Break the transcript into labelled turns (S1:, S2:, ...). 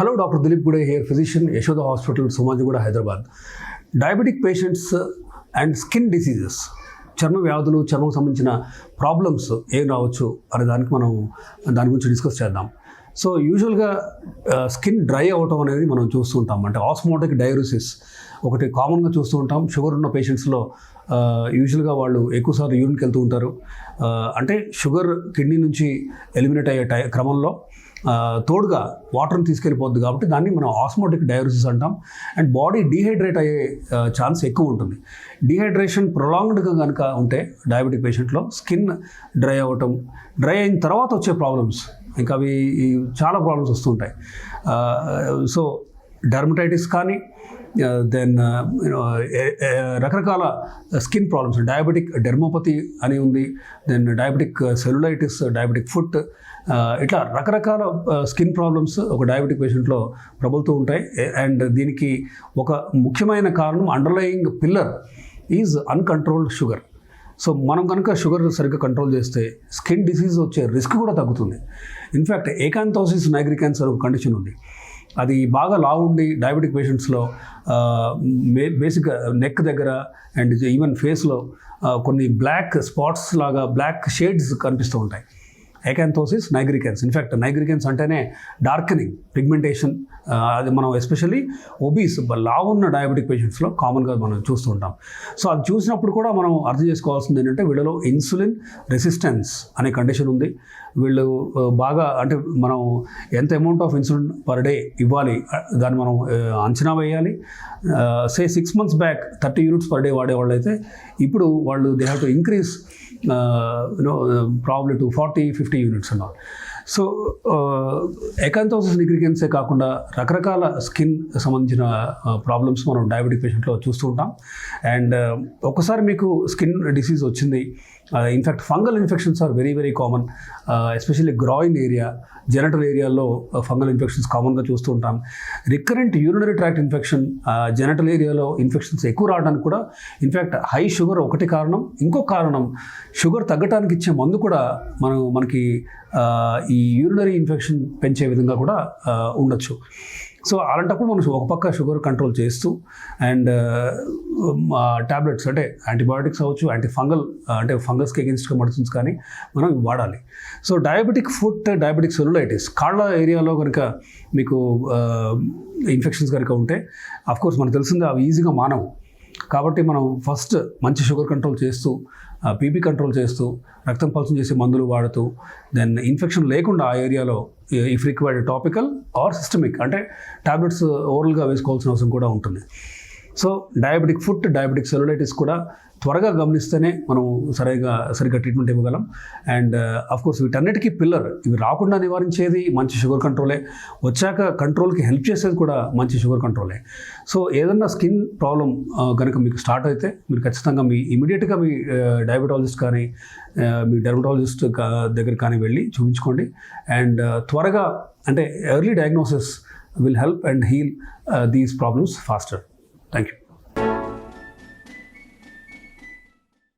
S1: Hello doctor Dileep Gude here physician Yashoda hospital Somajiguda Hyderabad. Diabetic patients and skin diseases చర్మ వ్యాధులు చర్మం సంబంధించిన problems ఏం రావచ్చు అనే దానికి మనం దాని గురించి డిస్కస్ చేద్దాం. సో యూజువల్గా స్కిన్ డ్రై అవటం అనేది మనం చూస్తూ ఉంటాం. అంటే ఆస్మోటిక్ డయాలిసిస్ ఒకటి కామన్గా చూస్తూ ఉంటాం. షుగర్ ఉన్న పేషెంట్స్లో యూజువల్గా వాళ్ళు ఎక్కువసార్లు యూరిన్కి వెళ్తూ ఉంటారు. అంటే షుగర్ కిడ్నీ నుంచి ఎలిమినేట్ అయ్యే టై క్రమంలో తోడుగా వాటర్ని తీసుకెళ్ళిపోద్ది కాబట్టి దాన్ని మనం ఆస్మోటిక్ డయాలిసిస్ అంటాం. అండ్ బాడీ డీహైడ్రేట్ అయ్యే ఛాన్స్ ఎక్కువ ఉంటుంది. డీహైడ్రేషన్ ప్రొలాంగ్డ్గా కనుక ఉంటే డయాబెటిక్ పేషెంట్లో స్కిన్ డ్రై అవ్వటం డ్రై అయిన తర్వాత వచ్చే ప్రాబ్లమ్స్ ఇంకా అవి చాలా ప్రాబ్లమ్స్ వస్తుంటాయి. సో డర్మటైటిస్ కానీ దెన్ రకరకాల స్కిన్ ప్రాబ్లమ్స్ డయాబెటిక్ డెర్మోపతి అని ఉంది then diabetic cellulitis diabetic foot ఇట్లా రకరకాల స్కిన్ ప్రాబ్లమ్స్ ఒక డయాబెటిక్ పేషెంట్లో ప్రబలుతూ ఉంటాయి. అండ్ దీనికి ఒక ముఖ్యమైన కారణం underlying pillar is uncontrolled sugar so మనం కనుక షుగర్ సరిగ్గా కంట్రోల్ చేస్తే స్కిన్ డిసీజ్ వచ్చే రిస్క్ కూడా తగ్గుతుంది. ఇన్ఫ్యాక్ట్ ఏకాంతోసిస్ నైగ్రికాన్స్ ఒక కండిషన్ ఉంది. అది బాగా లావు ఉండి డయాబెటిక్ పేషెంట్స్లో బేసిక్గా నెక్ దగ్గర అండ్ ఈవెన్ ఫేస్లో కొన్ని బ్లాక్ స్పాట్స్ లాగా బ్లాక్ షేడ్స్ కనిపిస్తూ ఉంటాయి. Acanthosis nigricans in fact nigricans అంటేనే డార్కనింగ్ పిగ్మెంటేషన్ అది మనం ఎస్పెషల్లీ ఒబీస్ లావు ఉన్న డయాబెటిక్ పేషెంట్స్లో కామన్గా మనం చూస్తూ ఉంటాం. సో అది చూసినప్పుడు కూడా మనం అర్థం చేసుకోవాల్సింది ఏంటంటే వీళ్ళలో ఇన్సులిన్ రెసిస్టెన్స్ అనే కండిషన్ ఉంది. వీళ్ళు బాగా అంటే మనం ఎంత amount of insulin per day ఇవ్వాలి దాన్ని మనం అంచనా వేయాలి. Say six months back thirty units per day వాడేవాళ్ళు అయితే ఇప్పుడు వాళ్ళు they have to increase you know probably to forty fifty units అన్నారు సో ఎకాంతోసిస్ నిగ్రికెన్సే కాకుండా రకరకాల స్కిన్ సంబంధించిన ప్రాబ్లమ్స్ మనం డయాబెటిక్ పేషెంట్లో చూస్తూ ఉంటాం. అండ్ ఒకసారి మీకు స్కిన్ డిసీజ్ వచ్చింది in fact fungal infections are very very common. Especially groin area genital ఏరియాలో ఫంగల్ ఇన్ఫెక్షన్స్ కామన్గా చూస్తూ ఉంటాం. Recurrent urinary tract infection genital ఏరియాలో ఇన్ఫెక్షన్స్ ఎక్కువ రావడానికి కూడా ఇన్ఫ్యాక్ట్ హై షుగర్ ఒకటి కారణం ఇంకో కారణం షుగర్ తగ్గటానికి ఇచ్చే మందు కూడా మనం మనకి ఈ యూరినరీ ఇన్ఫెక్షన్ పెంచే విధంగా కూడా ఉండొచ్చు. సో అలాంటప్పుడు మనం ఒక పక్క షుగర్ కంట్రోల్ చేస్తూ అండ్ టాబ్లెట్స్ అంటే యాంటీబయాటిక్స్ అవ్వచ్చు యాంటీ ఫంగల్ అంటే ఫంగస్కి ఎగెన్స్ట్గా మెడిసిన్స్ కానీ మనం వాడాలి. So diabetic foot diabetic cellulitis కాళ్ళ ఏరియాలో కనుక మీకు ఇన్ఫెక్షన్స్ కనుక ఉంటే అఫ్కోర్స్ మనకు తెలిసిందే అవి ఈజీగా మానవు. కాబట్టి మనం ఫస్ట్ మంచి షుగర్ కంట్రోల్ చేస్తూ బీపీ కంట్రోల్ చేస్తూ రక్తం పల్చం చేసే మందులు వాడుతూ దెన్ ఇన్ఫెక్షన్ లేకుండా ఆ ఏరియాలో if required topical or systemic అంటే టాబ్లెట్స్ ఓరల్గా వేసుకోవాల్సిన అవసరం కూడా ఉంటుంది. So diabetic foot diabetic cellulitis కూడా త్వరగా గమనిస్తేనే మనం సరిగా సరిగ్గా ట్రీట్మెంట్ ఇవ్వగలం. అండ్ uh, కోర్స్ వీటన్నిటికీ పిల్లర్ ఇవి రాకుండా నివారించేది మంచి షుగర్ కంట్రోలే. వచ్చాక కంట్రోల్కి హెల్ప్ చేసేది కూడా మంచి షుగర్ కంట్రోలే. సో ఏదన్నా స్కిన్ ప్రాబ్లం కనుక uh, మీకు స్టార్ట్ అయితే మీరు ఖచ్చితంగా మీ ఇమీడియట్గా మీ uh, డయాబెటాలజిస్ట్ కానీ మీ డెర్మటాలజిస్ట్ దగ్గర కానీ వెళ్ళి చూపించుకోండి. అండ్ త్వరగా అంటే early diagnosis will help and heal these problems faster Thank you.